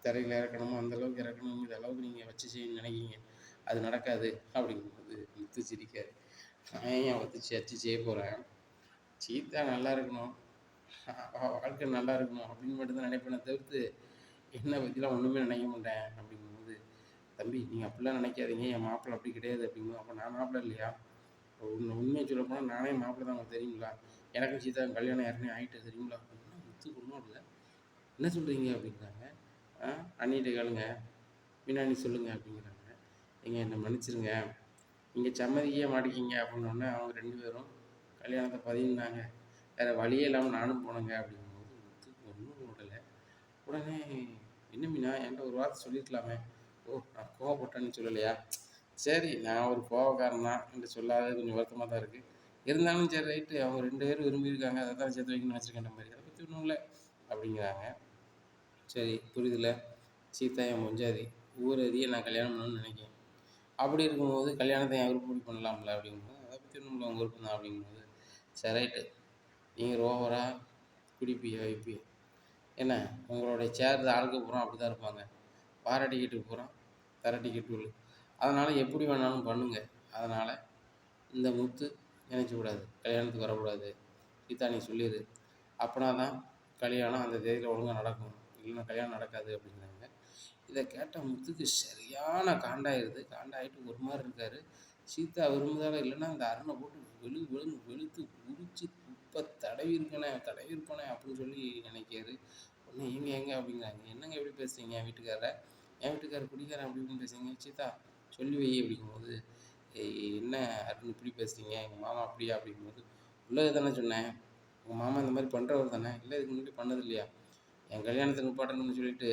தரையில் இறக்கணுமோ அந்த அளவுக்கு இறக்கணுங்கிற அளவுக்கு நீங்கள் வச்சு செய்யணும்னு நினைக்கிங்க. அது நடக்காது அப்படிங்கும்போது முத்து சிரிக்காரு சாயம் ஏன் வச்சு செய்ய போகிறேன் சீதா நல்லா இருக்கணும். வாழ்க்கை நல்லா இருக்கணும் அப்படின்னு மட்டும்தான் நினைப்பேனே தவிர்த்து என்னை பற்றிலாம் ஒன்றுமே நினைக்க மாட்டேன் அப்படிங்கும்போது தம்பி நீங்கள் அப்படிலாம் நினைக்காதீங்க. என் மாப்பிள்ளை அப்படி கிடையாது அப்படிங்கும்போது அப்போ நான் மாப்பிள்ளை இல்லையா? உண்மை உண்மையை சொல்ல போனால் நானே மாப்பிள்ளை தான் உங்களுக்கு தெரியுங்களா? எனக்கும் சீதா கல்யாணம் யாருனே ஆகிட்டு தெரியுங்களா அப்படின்னா முத்து குடும்பம் இல்லை. என்ன சொல்கிறீங்க அப்படிங்கிறாங்க. ஆ அண்ணிகிட்ட கேளுங்க. மீனாணி சொல்லுங்கள் அப்படிங்கிறாங்க. நீங்கள் என்னை மன்னிச்சிருங்க. நீங்கள் சம்மதிக்கே மாட்டேங்கிங்க அப்படின்னோடனே அவங்க ரெண்டு பேரும் கல்யாணத்தை பதினாங்க வேறு வழியே இல்லாமல் நானும் போனேங்க அப்படிங்கும்போது முத்து ஒன்றும் விடலை உடனே என்ன மீனா? என்கிட்ட ஒரு வார்த்தை சொல்லியிருக்கலாமே ஓ நான் கோவப்பட்டேன்னு சொல்லலையா? சரி நான் ஒரு கோவக்காரன் தான். என்று சொல்லாத கொஞ்சம் வருத்தமாக தான் இருக்குது இருந்தாலும் சரி ரைட்டு. அவங்க ரெண்டு பேரும் விரும்பியிருக்காங்க. அதை தான் சேர்த்து வைக்கணும்னு வச்சுருக்கேன் மாதிரி. அதை பற்றி ஒன்றும் இல்லை அப்படிங்கிறாங்க. சரி புரியுதுல சீதா என் முஞ்சாதி ஊர் அறிய நான் கல்யாணம் பண்ணணும்னு நினைக்கிறேன் அப்படி இருக்கும்போது கல்யாணத்தை என் விருப்பப்படி பண்ணலாம்ல அப்படிங்கும்போது அதை பற்றி ஒன்றும் இல்லை உங்கள் விருப்பம் தான் அப்படிங்கும்போது சரி ரைட்டு நீங்கள் ஓவராக குடிப்பிய வைப்பிய என்ன? உங்களுடைய சேர்ந்த ஆளுக்கு போகிறோம் அப்படி தான் இருப்பாங்க. பாரா டிக்கெட்டுக்கு போகிறோம் தர டிக்கெட் அதனால் எப்படி வேணாலும் பண்ணுங்கள் அதனால் இந்த முத்து நினைக்க கூடாது கல்யாணத்துக்கு வரக்கூடாது. சீதா நீ சொல்லிடு அப்படின்னா தான் கல்யாணம் அந்த தேதியில் ஒழுங்காக நடக்கும். இல்லைன்னா கல்யாணம் நடக்காது அப்படிங்கிறாங்க இதை கேட்ட முத்துக்கு சரியான காண்டாயிருது. காண்டாயிட்டு ஒரு மாதிரி இருக்கார். சீதா விரும்புதால இல்லைன்னா அந்த அருணை போட்டு வெளு வெளுன்னு வெளுத்து உரிச்சு குப்பை தடவி இருக்கனே தடவி இருப்பானே அப்படின்னு சொல்லி நினைக்காரு ஒன்று எங்கே எங்கே அப்படிங்கிறாங்க. என்னங்க எப்படி பேசுறீங்க? என் வீட்டுக்காரரை. என் வீட்டுக்காரர் குடிக்காரன் அப்படி இப்படின்னு பேசுறீங்க. சீதா சொல்லி வை அப்படிங்கும்போது என்ன அருண் இப்படி பேசுறீங்க? எங்கள் மாமா அப்படியா? அப்படிங்கும்போது உள்ளது தானே சொன்னேன். உங்கள் மாமா இந்த மாதிரி பண்ணுறவர் தானே. இல்லை இதுக்கு முன்னாடி பண்ணது இல்லையா? என் கல்யாணத்துக்கு நிப்பாட்டணும்னு சொல்லிட்டு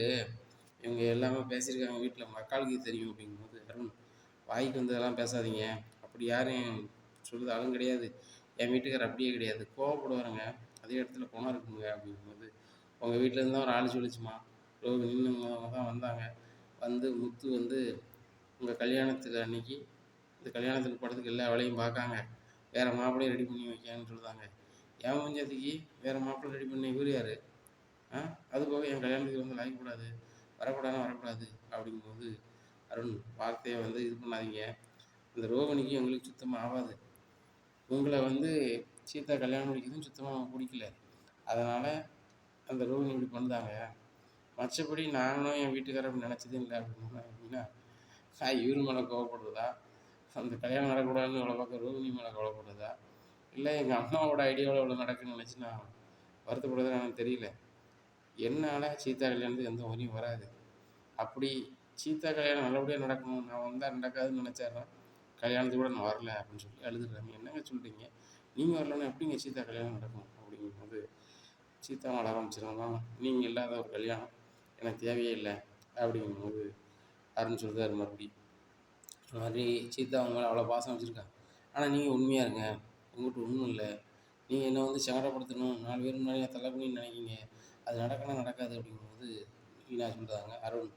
இவங்க எல்லாமே பேசியிருக்காங்க. வீட்டில் மக்காளுக்கு தெரியும் அப்படிங்கும்போது அருண் வாய்க்கு வந்ததெல்லாம் பேசாதீங்க. அப்படி யாரும் சொல்லுது ஆளும் கிடையாது. என் வீட்டுக்கார் அப்படியே கிடையாது. கோவப்படுவாருங்க. அதே இடத்துல குணம் இருக்குங்க. அப்படிங்கும்போது உங்கள் வீட்டிலேருந்து ஒரு ஆள் சொல்லிச்சுமா? ரோ நின்னுங்க தான் வந்தாங்க. வந்து முத்து வந்து உங்கள் கல்யாணத்துக்கு அன்னைக்கு இந்த கல்யாணத்துக்கு படத்துக்கு எல்லா வேலையும் பார்க்காங்க வேறு மாப்பிள்ளையும் ரெடி பண்ணி வைக்கான்னு சொல்லுதாங்க என் முஞ்சத்துக்கு வேறு மாப்பிள்ளை ரெடி பண்ணி இவர் யார்? ஆ? அது போக என் கல்யாணத்துக்கு வந்து லாய்க்கக்கூடாது வரக்கூடாதுன்னா வரக்கூடாது அப்படிங்கும்போது அருண் வார்த்தையை வந்து இது பண்ணாதீங்க. இந்த ரோகிணிக்கு எங்களுக்கு சுத்தமாக ஆகாது. உங்களை வந்து சீதா கல்யாணம் முடிக்கிறதும் சுத்தமாக பிடிக்கல. அதனால் அந்த ரோகிணி இப்படி பண்ணுதாங்க மற்றபடி நானும் என் வீட்டுக்காரர் அப்படி நினச்சதே இல்லை அப்படின்னு அப்படின்னா நான் இவர் மேலே கோவப்படுறதா? அந்த கல்யாணம் நடக்கூடாதுன்னு இவ்வளோ பார்க்க ரோகிணி மேலே கோவப்படுறதா? இல்லை எங்கள் அம்மாவோட ஐடியாவில் இவ்வளோ நடக்குன்னு நினச்சி நான் வருத்தப்படுறதுன்னு எனக்கு தெரியல. என்னால் சீதா கல்யாணத்துக்கு எந்த வரியும் வராது. அப்படி சீதா கல்யாணம் நல்லபடியாக நடக்கணும் நான் வந்தால் நடக்காதுன்னு நினச்சாருன்னா கல்யாணத்துக்கு கூட நான் வரல அப்படின்னு சொல்லி அழுதுடுறாங்க என்னங்க சொல்கிறீங்க நீங்கள் வரலன்னா எப்படிங்க சீதா கல்யாணம் நடக்கும்? அப்படிங்கும்போது சீதா வளர ஆரம்பிச்சிருந்தோம் நீங்கள் இல்லாத ஒரு கல்யாணம் எனக்கு தேவையே இல்லை அப்படிங்கும்போது அருண் சொல்கிறாரு மறுபடி இந்த மாதிரி சீதா அவங்க மேலே அவ்வளோ பாசம் வச்சுருக்காங்க ஆனால் நீங்கள் உண்மையாக இருங்க. உங்கள்கிட்ட ஒன்றும் இல்லை. நீங்கள் என்ன வந்து சங்கடப்படுத்தணும். நாலு பேர் முன்னாடி தள்ளக்குனின்னு நினைக்கிங்க அது நடக்கணும் நடக்காது அப்படிங்கும்போது வீணாக சொல்கிறாங்க அருண்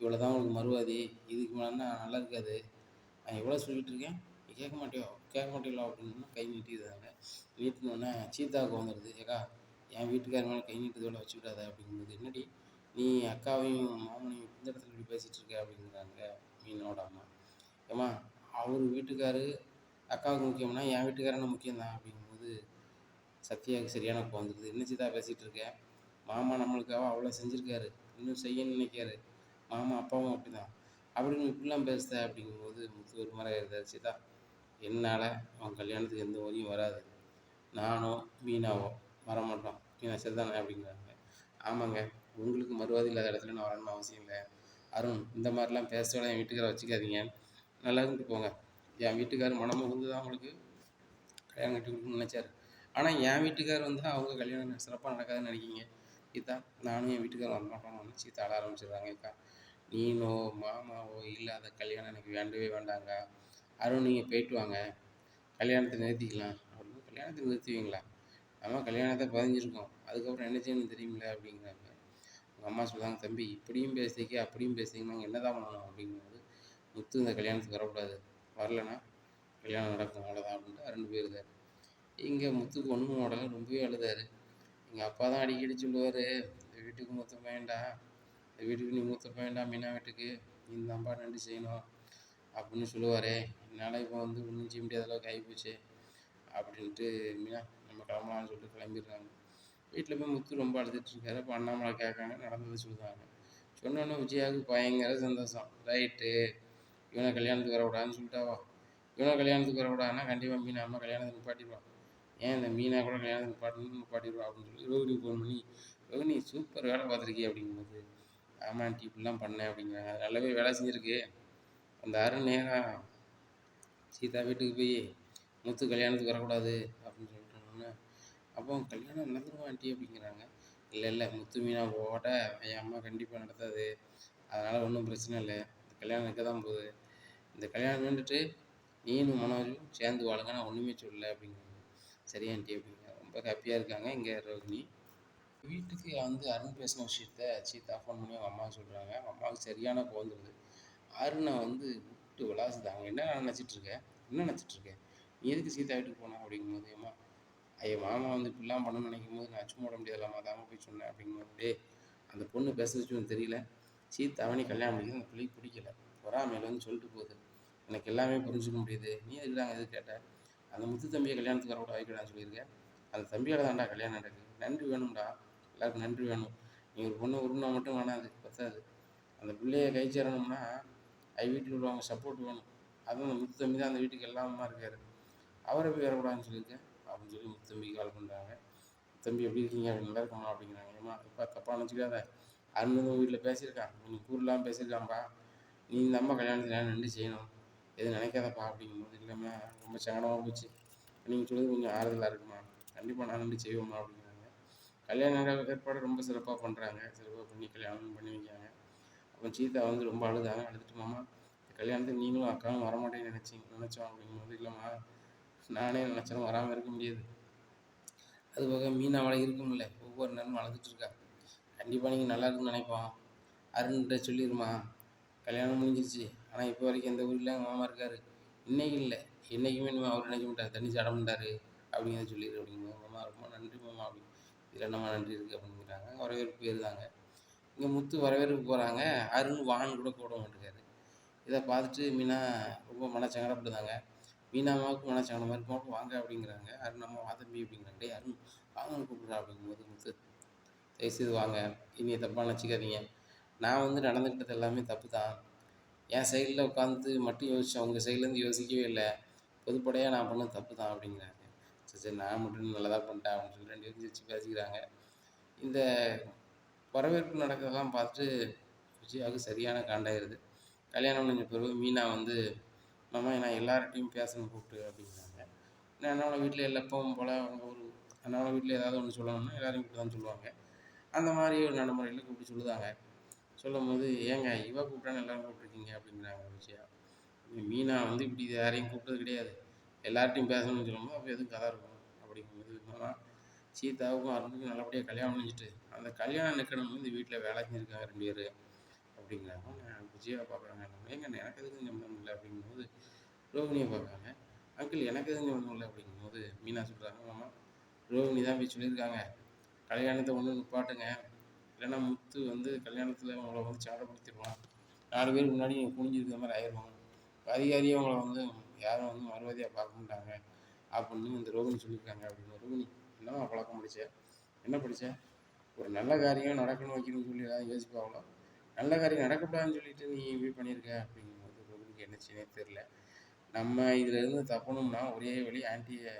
இவ்வளோ தான் உங்களுக்கு மறுவாதி. இதுக்கு மேலேன்னா நல்லா இருக்காது. நான் எவ்வளோ சொல்லிகிட்டு இருக்கேன். நீ கேட்க மாட்டியோ? கேட்க மாட்டீங்களோ அப்படின்னு கை நீட்டிடுறாங்க. நீட்டினோடனே சீதாவுக்கு வந்துடுது. ஏக்கா என் வீட்டுக்கார மேலே கை நீட்டுறதோட வச்சுக்கிடாத அப்படிங்கும்போது என்னடி நீ அக்காவையும் மாமனையும் இந்த இடத்துல இப்படி பேசிகிட்டு இருக்க? அப்படிங்கிறாங்க மீனோட அம்மா. ஏம்மா அவர் வீட்டுக்காரு அக்காவுக்கு முக்கியம்னா என் வீட்டுக்காரன முக்கியம்தான். அப்படிங்கும்போது சத்யாவுக்கு சரியான கோவம் வந்துடுது. என்ன சீதா பேசிகிட்டு இருக்கேன் மாமா நம்மளுக்காக அவ்வளோ செஞ்சுருக்காரு. இன்னும் செய்யணும்னு நினைக்காரு மாமா அப்பாவும் அப்படிதான். அப்படின்னு இப்படிலாம் பேசுத அப்படிங்கும்போது முத்து ஒரு மாதிரி இருந்தார் தான் என்னால் அவன் கல்யாணத்துக்கு எந்த வழியும் வராது. நானோ மீனாவோ வரமாட்டோம். மீனா சரிதானே அப்படிங்கிறாங்க. ஆமாங்க உங்களுக்கு மறுவாதி இல்லாத இடத்துல நான் வரணும்னு அவசியம் இல்லை. அருண் இந்த மாதிரிலாம் பேசவே என் வீட்டுக்கார வச்சுக்காதீங்க. நல்லா இருந்துட்டு போங்க. என் வீட்டுக்காரர் மனம் வந்து தான் அவங்களுக்கு கல்யாணம் கட்டி கொடுக்கணும்னு நினச்சாரு. ஆனால் என் வீட்டுக்கார் வந்து அவங்க கல்யாணம் சிறப்பாக நடக்காதுன்னு நினைக்கிங்க இதான். நானும் என் வீட்டுக்காரர் வரமாட்டோம்னு நினச்சி தட ஆரம்பிச்சிடுறாங்க. அக்கா நீனோ மாமாவோ இல்லாத கல்யாணம் எனக்கு வேண்டவே வேண்டாங்க. அருண் நீங்கள் போயிட்டு வாங்க. கல்யாணத்தை நிறுத்திக்கலாம். அப்படின்னு கல்யாணத்தை நிறுத்துவீங்களா? நம்ம கல்யாணத்தை பதிஞ்சிருக்கோம். அதுக்கப்புறம் என்ன செய்யணும் தெரியுமில்ல அப்படிங்கிறாங்க. உங்கள் அம்மா சொல்லுவாங்க தம்பி இப்படியும் பேசுறீங்க அப்படியும் பேசுறீங்க என்ன தான் பண்ணணும்? அப்படிங்கும்போது முத்து இந்த கல்யாணத்துக்கு வரக்கூடாது. வரலன்னா கல்யாணம் நடக்கும் அவ்வளோதான் அப்படின்ட்டு ரெண்டு பேர் இருந்தார் இங்கே முத்துக்கு ஒன்றும் உடல ரொம்பவே அழுதாரு. எங்கள் அப்பா தான் அடிக்கடி சொல்லுவார் இந்த வீட்டுக்கு மூத்த பையன்டா இந்த வீட்டுக்கு நீ மூத்த பையன்டா மீனா வீட்டுக்கு நீ தான்ப்பா நன்றி செய்யணும் அப்படின்னு சொல்லுவாரே. என்னால் இப்போ வந்து ஒன்றும் செய்ய முடியாத அளவுக்கு ஆகிப்போச்சு அப்படின்ட்டு மீனா நம்ம கிளம்பலாம்னு சொல்லிட்டு கிளம்பிடுறாங்க. வீட்டில் போய் முத்து ரொம்ப அழுதுட்டுருக்காரு அப்போ அண்ணாமலை கேட்காங்க நடந்ததை சொல்லுவாங்க சொன்னோன்னே விஜயாவுக்கு பயங்கர சந்தோஷம். ரைட்டு இவனை கல்யாணத்துக்கு வரவிடான்னு சொல்லிட்டாவா? இவனை கல்யாணத்துக்கு வரவிடான்னா கண்டிப்பாக மீனா அம்மா கல்யாணத்துக்கு நிப்பாட்டிடுவான் ஏன் இந்த மீனா கூட கல்யாணத்துக்கு பாட்டு பாடிடுவா அப்படின்னு சொல்லி ரோகிணி ஃபோன் பண்ணி ரோகிணி சூப்பர் வேலை பார்த்துருக்கே அப்படிங்கும்போது ஆமாம் ஆமாண்டி இப்படிலாம் பண்ணேன் அப்படிங்கிறாங்க. நல்லாவே வேலை செஞ்சுருக்கு. அந்த அருண் நேரம் சீதா வீட்டுக்கு போய் முத்து கல்யாணத்துக்கு வரக்கூடாது அப்படின்னு சொல்லிட்டோன்னே அப்போ கல்யாணம் நடந்துருமா ஆண்டி அப்படிங்கிறாங்க. இல்லை இல்லை முத்து மீனா போட என் அம்மா கண்டிப்பாக நடத்தாது. அதனால் ஒன்றும் பிரச்சனை இல்லை. இந்த கல்யாணம் இருக்க தான் போகுது. இந்த கல்யாணம் நின்றுட்டு நீனும் மனோஜும் சேர்ந்து வாழுங்க. நான் ஒன்றுமே சொல்லலை அப்படிங்கிறாங்க. சரி ஆண்டி அப்படிங்க. ரொம்ப ஹாப்பியாக இருக்காங்க. இங்கே ரோகிணி. வீட்டுக்கு வந்து அருண் பேசின விஷயத்த சீதா ஃபோன் பண்ணி அவங்க அம்மா சொல்கிறாங்க அவங்க அம்மாவுக்கு சரியான கோந்துருது அருணை வந்து விட்டு விளாசுதாங்க என்ன நினச்சிட்டு இருக்க? என்ன நினச்சிட்டு இருக்கேன் நீ எதுக்கு சீதா வீட்டுக்கு போனா அப்படிங்கும்போது அம்மா ஐயா மாமா வந்து இப்படிலாம் பண்ணணும்னு நினைக்கும் போது நான் சும்மா விட முடியாதுலாமா தாம போய் சொன்னேன் அப்படிங்கும்போது டே அந்த பொண்ணு பேசுறதுக்கு தெரியல. சீதாவை நீ கல்யாணம் பண்ணி அந்த பிள்ளைக்கு பிடிக்கல. பொறாமையில் வந்து சொல்லிட்டு போகுது. எனக்கு எல்லாமே புரிஞ்சுக்க முடியுது. நீ எதுக்கு எது கேட்ட? அந்த முத்து தம்பியை கல்யாணத்துக்கு வரக்கூட வாய்க்கலான்னு சொல்லியிருக்கேன். அந்த தம்பியோட தான்டா கல்யாணம் நடக்குது நன்றி வேணும்டா. எல்லாருக்கும் நன்றி வேணும். நீ ஒரு பொண்ணு உருண்டா மட்டும் வேணாது பத்தாது. அந்த பிள்ளைய கை சேரணும்னா ஐ வீட்டில் உள்ளவங்க சப்போர்ட் வேணும். அதுவும் அந்த முத்து தம்பி தான் அந்த வீட்டுக்கு எல்லாமா இருக்கார். அவரை போய் வரக்கூடாதுன்னு சொல்லியிருக்கேன். அப்படின்னு சொல்லி முத்து தம்பிக்கு கால் பண்ணுறாங்க தம்பி எப்படி இருக்கீங்க? அப்படி நல்லா இருக்கணும் அப்படிங்கிறாங்க. ஏமா இப்போ தப்பாக நினச்சிக்காத. அருணும் வீட்டில் பேசியிருக்கான். நீ கூறலாம் பேசியிருக்கான்ப்பா. நீ இந்த அம்மா கல்யாணத்தில் நின்று செய்யணும். எதுவும் நினைக்காதப்பா அப்படிங்கும்போது இல்லைம்மா ரொம்ப சங்கடமாக போச்சு. நீங்கள் சொல்லுறது கொஞ்சம் ஆறுதலாக இருக்குமா? கண்டிப்பாக நான் நின்று செய்வோம்மா அப்படிங்கிறாங்க. கல்யாண ஏற்பாடு ரொம்ப சிறப்பாக பண்ணுறாங்க சிறப்பாக பண்ணி கல்யாணம் பண்ணி வைக்காங்க அப்போ சீதா வந்து ரொம்ப அழுதாங்க. அழுதுட்டு மாமா கல்யாணத்துக்கு நீங்களும் அக்காவும் வரமாட்டேன்னு நினச்சிங்க நினச்சோம் அப்படிங்கும்போது இல்லைம்மா நானே நினச்சாலும் வராமல் இருக்க முடியாது. அது போக மீன் இருக்க இருக்கும்ல ஒவ்வொரு நேரமும் அழுதுட்டு இருக்கா. கண்டிப்பாக நீங்கள் நல்லா இருக்குன்னு நினைப்போம் அருண்கிட்ட சொல்லிடுமா கல்யாணம் முடிஞ்சிருச்சு. ஆனால் இப்போ வரைக்கும் எந்த ஊரில் எங்கள் மாமா இருக்கார்? இன்னைக்கு இல்லை. என்றைக்குமே நம்ம அவர் நினைக்க மாட்டார். தண்ணி சாட மாட்டார். அப்படிங்கிறத சொல்லிடு அப்படிங்கும்போது மாமா ரொம்ப நன்றி மாமா. அப்படி இதில் என்னம்மா நன்றி இருக்குது அப்படிங்கிறாங்க. வரவேற்பு போயிருந்தாங்க இங்கே முத்து வரவேற்பு போகிறாங்க அருண் வான் கூட போட மாட்டேங்காரு இதை பார்த்துட்டு மீனா ரொம்ப மனச்சங்கடப்படுதாங்க மீனாமாவுக்கு மாதிரி மாவட்டம் வாங்க அப்படிங்கிறாங்க. அருண் அம்மா வாதம்பி அப்படிங்கிறாங்க. அருண் வாங்கன்னு கூப்பிட்றா அப்படிங்கும்போது முத்து தயவுசெய்து வாங்க. இனியை தப்பாக நினச்சிக்காதீங்க. நான் வந்து நடந்துக்கிட்டது எல்லாமே தப்பு தான் என் சைடில் உட்காந்து மட்டும் யோசித்தேன் உங்கள் சைட்லேருந்து யோசிக்கவே இல்லை. பொதுப்படையாக நான் பண்ண தப்பு தான் அப்படிங்கிறாங்க. சரி சரி நான் மட்டும் நல்லதாக பண்ணிட்டேன் அப்படின்னு சொல்லி ரெண்டு பேரும் சிரிச்சு பேசிக்கிறாங்க. இந்த வரவேற்பு நடக்கிறதெல்லாம் பார்த்துட்டு விஜயாவுக்கு சரியான காண்டாயிருது. கல்யாணம் முடிஞ்ச பிறகு மீனா வந்து மாமா நான் எல்லார்ட்டையும் பேசணும் கூப்பிட்டு அப்படிங்கிறாங்க. நான் என்னோட வீட்டில் எல்லாப்பவும் போல் அவங்க ஒரு என்னோட வீட்டில் ஏதாவது ஒன்று சொல்லணும்னா எல்லாரையும் கூப்பிட்டு தான் சொல்லுவாங்க. அந்த மாதிரி ஒரு நடைமுறையில் கூப்பிட்டு சொல்லுதாங்க. சொல்லும் போது ஏங்க இவ கூப்பிட்டான்னு எல்லாரும் கூப்பிட்ருக்கீங்க அப்படிங்கிறாங்க விஷயம் மீனா வந்து இப்படி யாரையும் கூப்பிட்டது கிடையாது. எல்லார்ட்டையும் பேசணும்னு சொல்லும்போது அப்போ எதுவும் கதை இருக்கும்? அப்படிங்கும்போது என்னன்னா சீதாவுக்கும் அருணுக்கும் நல்லபடியாக கல்யாணம் முடிஞ்சிட்டு அந்த கல்யாணம் நிற்கணும் இந்த வீட்டில் வேலை செஞ்சுருக்காங்க ரெண்டு பேர். அப்படிங்கிறாங்க. நான் விஜயாவை பார்க்குறாங்க ஏங்க எனக்கு எதுக்கு சம்பந்தம் இல்லை? அப்படிங்கும்போது ரோகிணியை பார்க்குறாங்க அங்கிள் எனக்கு எதுவும் சம்பந்தம் இல்லை? அப்படிங்கும்போது மீனா சொல்கிறாங்க மாமா ரோகிணி தான் போய் சொல்லியிருக்காங்க. கல்யாணத்தை ஒன்று நிப்பாட்டுங்க. இல்லைன்னா முத்து வந்து கல்யாணத்தில் அவங்கள வந்து சாடப்படுத்திடுவான் நாலு பேர் முன்னாடி நீங்கள் குனிஞ்சிருக்கிற மாதிரி ஆயிடுவாங்க அதிகாரியும் அவங்கள வந்து யாரும் வந்து மறுவாதியாக பார்க்க மாட்டாங்க. அப்படின்னு இந்த ரோகிணி சொல்லியிருக்காங்க அப்படின்னு. ரோகிணி என்னவா பழக்கம் படித்தேன் என்ன படித்தேன் ஒரு நல்ல காரியம் நடக்கணும் வைக்கணும்னு சொல்லி ஏதாவது யோசிப்பாங்களோ? நல்ல காரியம் நடக்கக்கூடாதுன்னு சொல்லிட்டு நீ இப்படி பண்ணியிருக்க அப்படிங்கும்போது பப்ளிக் என்ன செய்யனே தெரில நம்ம இதுலேருந்து தப்பணும்னா ஒரே வழி ஆன்ட்டியை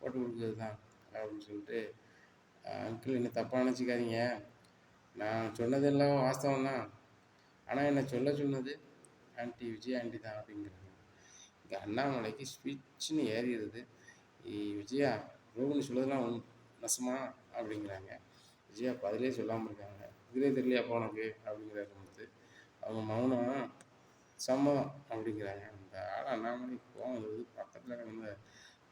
போட்டு கொடுக்குறது தான் அப்படின்னு சொல்லிட்டு அங்கிள் என்ன தப்பாக நினச்சிக்காதீங்க. நான் சொன்னதெல்லாம் வாஸ்தவம் தான் ஆனால் என்னை சொல்ல சொன்னது ஆண்டி விஜய் ஆண்டி தான் அப்படிங்கிறாங்க இங்கே அண்ணாமலைக்கு ஸ்விட்ச்னு ஏறிடுது விஜயா ரோகிணி சொல்லதெல்லாம் நசமா நெசமா அப்படிங்கிறாங்க விஜயா பதிலே சொல்லாமல் இருக்காங்க இதுலேயே தெரியலையாப்பா உனக்கு அப்படிங்கிற வந்து அவங்க மௌனம் சம்மதம் அப்படிங்கிறாங்க அந்த ஆள் அண்ணாமலை கோவம் வருது பக்கத்தில் கிடந்த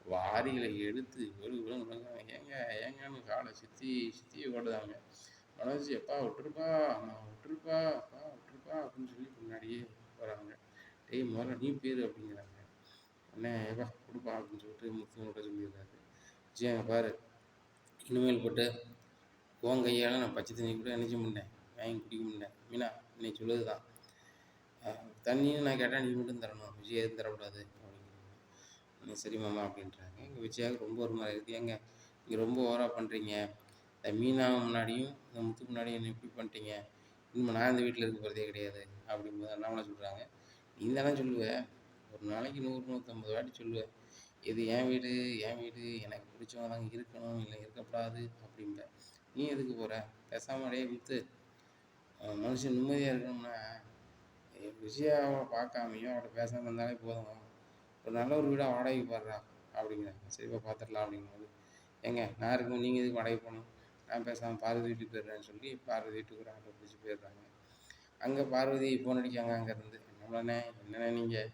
வாரிகளை எடுத்து வெறு வெறு ஏங்க ஏங்கன்னு காலை சுற்றி சுற்றி ஓடுதாங்க மனோஜ் எப்பா விட்டுருப்பா அம்மா விட்டுருப்பா அப்பா விட்டுருப்பா அப்படின்னு சொல்லி முன்னாடியே வராங்க. டேய் முதல்ல நீ பேர் அப்படிங்கிறாங்க. அண்ணே ஏப்பா கொடுப்பா அப்படின்னு சொல்லிட்டு முத்துங்கிட்ட சொல்லிடுறாரு. விஜய் பாரு. இனிமேல் போட்டு உன் கையால் நான் பச்சை தண்ணி கூட நினைச்ச முன்னேன் வாங்கி குடிக்க முன்னேன் மீனா நீ சொல்லுது தான் தண்ணின்னு நான் கேட்டால் நீ மட்டும் தரணும். விஜய் எதுவும் தரக்கூடாது. அப்படின்னு சரி மாமா அப்படின்றாங்க. எங்கள் விஜயாவுக்கு ரொம்ப ஒரு மாதிரி இருக்குது ஏங்க நீங்கள் ரொம்ப ஓவராக பண்ணுறீங்க மீனா முன்னாடியும் இந்த முத்துக்கு முன்னாடியும் என்ன இப்படி பண்ணிட்டீங்க? இனிமேல் நான் இந்த வீட்டில் இருக்க போகிறதே கிடையாது அப்படிங்கும்போது அண்ணாமலை சொல்கிறாங்க நீ தானே சொல்லுவேன் ஒரு நாளைக்கு நூறு நூற்றம்பது வாட்டி சொல்லுவேன் இது என் வீடு என் வீடு எனக்கு பிடிச்சவங்க தான் இருக்கணும் இல்லை இருக்கக்கூடாது அப்படிம்ப. நீ எதுக்கு போகிற பேசாமல் அடையே விற்று மனுஷன் நிம்மதியாக இருக்கணும்னா விஜயாவை பார்க்காமையும் அவட்ட பேசாமல் இருந்தாலே போதும். ஒரு நல்ல ஒரு வீடாக வாடகைக்கு பாடுறா அப்படிங்கிறாங்க சரிப்பா பார்த்துடலாம் அப்படிங்கும்போது. ஏங்க நான் இருக்கும் நீங்கள் எதுக்கு வாடகை போகணும்? நான் பேசாமல் பார்வதி வீட்டுக்கு போயிடுறேன்னு சொல்லி பார்வதி வீட்டுக்கு ஒரு ஆட்டோ பிடிச்சி போயிடுறாங்க. அங்கே பார்வதி ஃபோன் அடிக்காங்க அங்கேருந்து என்னண்ணே என்னண்ணே நீங்கள்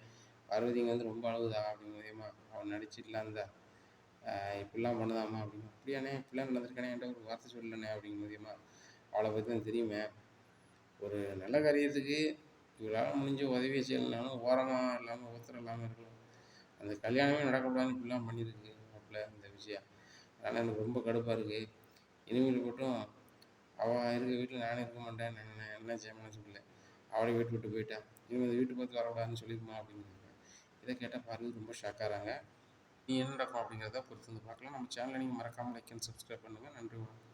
பார்வதிங்க வந்து ரொம்ப அழுகுதா அப்படிங்கிறதேம்மா அவன் நடிச்சிடலாம் இருந்தா இப்படிலாம் பண்ணுதாம்மா அப்படின்னு. அப்படியாண்ணே இப்படிலாம் நடந்திருக்கானே என்கிட்ட ஒரு வார்த்தை சொல்லணே அப்படிங்கும்போதேம்மா அவளை பற்றி தான் தெரியுமே. ஒரு நல்ல காரியத்துக்கு இவளால் முடிஞ்ச உதவியை செய்யலனாலும் ஓரமாக இல்லாமல் ஒருத்தர் இல்லாமல் இருக்கலாம் அந்த கல்யாணமே நடக்கக்கூடாதுன்னு இப்படிலாம் பண்ணியிருக்கு மாப்பிள்ள இந்த விஷயம் அதனால் எனக்கு ரொம்ப கடுப்பாக இருக்குது இனிமேல் மட்டும் அவள் இருக்க வீட்டில் நானே இருக்க மாட்டேன் நான் என்ன செய்யணும்னு சொல்லல. அவளை வீட்டு விட்டு போயிட்டேன். இனிமேல் வீட்டு பார்த்து வரக்கூடாதுன்னு சொல்லியிருமா அப்படின்னு இதை கேட்டால் பார்வதி ரொம்ப ஷாக்காகிறாங்க நீ என்ன நடக்கும் அப்படிங்கிறத பொறுத்து வந்து பார்க்கலாம். நம்ம சேனலை நீங்கள் மறக்காமல் லைக் அண்ட் சப்ஸ்கிரைப் பண்ணுங்கள் நன்றி வணக்கம்.